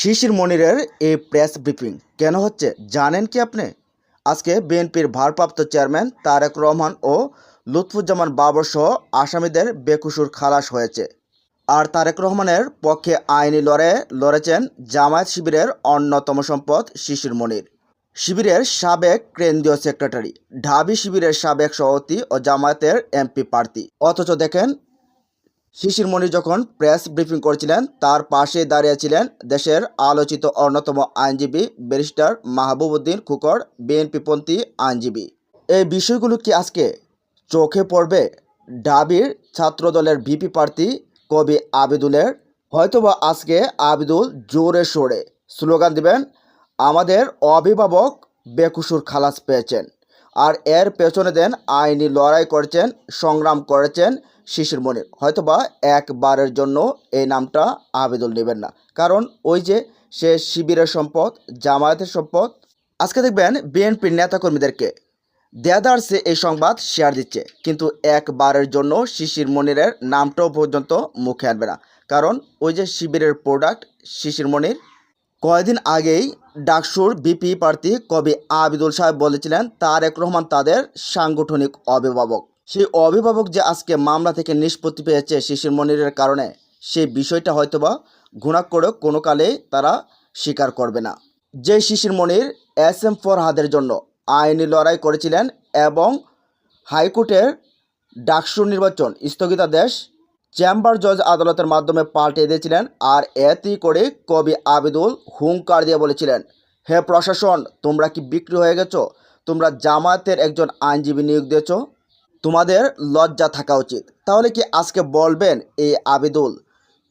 শিশির মনিরের এই press briefing. কেন হচ্ছে? জানেন কি আপনি? আজকে বিএনপির ভারপ্রাপ্ত চেয়ারম্যান তারেক রহমান ও লুৎফুজ্জামান বাবর সহ আসামিদের বেকুসুর খালাস হয়েছে। আর তারেক রহমানের পক্ষে আইনি লড়ে, লড়েছেন জামায়াত শিবিরের অন্যতম সম্পদ শিশির মনির। শিবিরের সাবেক কেন্দ্রীয় সেক্রেটারি, ঢাবি শিবিরের সাবেক সভাপতি ও জামায়াতের এমপি প্রার্থী। অথচ দেখেন শিশির মণি যখন প্রেস ব্রিফিং করছিলেন, তার পাশে দাঁড়িয়েছিলেন দেশের আলোচিত অন্যতম আইনজীবী ব্যারিস্টার মাহবুবউদ্দিন খুকর বিএনপিপন্থী আইনজীবী। এই বিষয়গুলো কি আজকে চোখে পড়বে? ডাবির ছাত্রদলের ভিপি প্রার্থী কবি আবিদুলের, হয়তোবা আজকে আবিদুল জোরে সোরে। স্লোগান দিবেন, আমাদের অভিভাবক বেকুসুর খালাস পেয়েছেন। আর এর পেছনে দেন আইনি লড়াই করেছেন, সংগ্রাম করেছেন শিশির মনির। হয়তোবা একবারের জন্য এই নামটা আবেদন নেবেন না। কারণ ওই যে সে শিবিরের সম্পদ, জামায়াতের সম্পদ। আজকে দেখবেন বিএনপির নেতাকর্মীদেরকে দেদারসে এই সংবাদ শেয়ার দিচ্ছে। কিন্তু একবারের জন্য শিশির মনিরের নামটাও পর্যন্ত মুখে আনবে না। কারণ ওই যে শিবিরের প্রোডাক্ট শিশির মনির, কয়েকদিন আগেই ডাকসুর বিপি প্রার্থী কবি আবিদুল সাহেব বলেছিলেন, তারেক রহমান তাদের সাংগঠনিক অভিভাবক। সেই অভিভাবক যে আজকে মামলা থেকে নিষ্পত্তি পেয়েছে শিশির মনিরের কারণে, সেই বিষয়টা হয়তোবা ঘুণা করে কোনো কালেই তারা স্বীকার করবে না। যে শিশির মনির এস এম ফরহাদের জন্য আইনি লড়াই করেছিলেন এবং হাইকোর্টের ডাকসুর নির্বাচন স্থগিতাদেশ চেম্বার জজ আদালতের মাধ্যমে পাল্টে দিয়েছিলেন আর এতে করে কবি আবিদুল হুঙ্কার দিয়ে বলেছিলেন, হে প্রশাসন, তোমরা কি বিক্রি হয়ে গেছো? তোমরা জামায়াতের একজন আইনজীবী নিয়োগ দিয়েছ? তোমাদের লজ্জা থাকা উচিত। তাহলে কি আজকে বলবেন এই আবিদুল?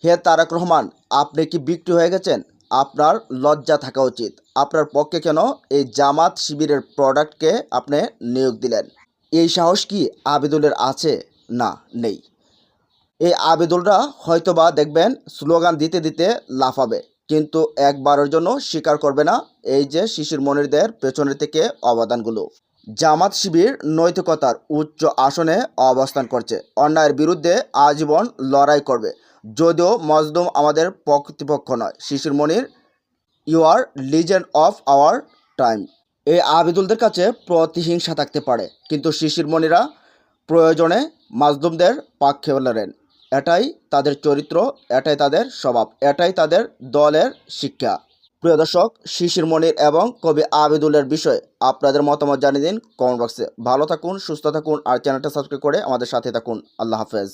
হে তারেক রহমান, আপনি কি বিক্রি হয়ে গেছেন? আপনার লজ্জা থাকা উচিত। আপনার পক্ষে কেন এই জামাত শিবিরের প্রোডাক্টকে আপনি নিয়োগ দিলেন? এই সাহস কি আবিদুলের আছে না নেই? এই আবেদনরা হয়তোবা দেখবেন স্লোগান দিতে দিতে লাফাবে। কিন্তু একবারের জন্য স্বীকার করবে না এই যে শিশির মনিরদের পেছনের থেকে অবদানগুলো। জামাত শিবির নৈতিকতার উচ্চ আসনে অবস্থান করছে। অন্যায়ের বিরুদ্ধে আজীবন লড়াই করবে। যদিও মজদুম আমাদের প্রকৃতিপক্ষ নয়। Shishir Monir, you are legend of our time. এই আবিদুলদের কাছে প্রতিহিংসা থাকতে পারে। কিন্তু শিশির মনিরা প্রয়োজনে মাজদুমদের পক্ষে লড়েন এটাই তাদের চরিত্র, এটাই তাদের স্বভাব, এটাই তাদের দলের শিক্ষা। প্রিয় দর্শক, শিশির মনির এবং কবি আবিদুলের বিষয়ে আপনাদের মতামত জানিয়ে দিন কমেন্ট বক্সে। ভালো থাকুন, সুস্থ থাকুন, আর চ্যানেলটা সাবস্ক্রাইব করে আমাদের সাথে থাকুন। আল্লাহ হাফেজ।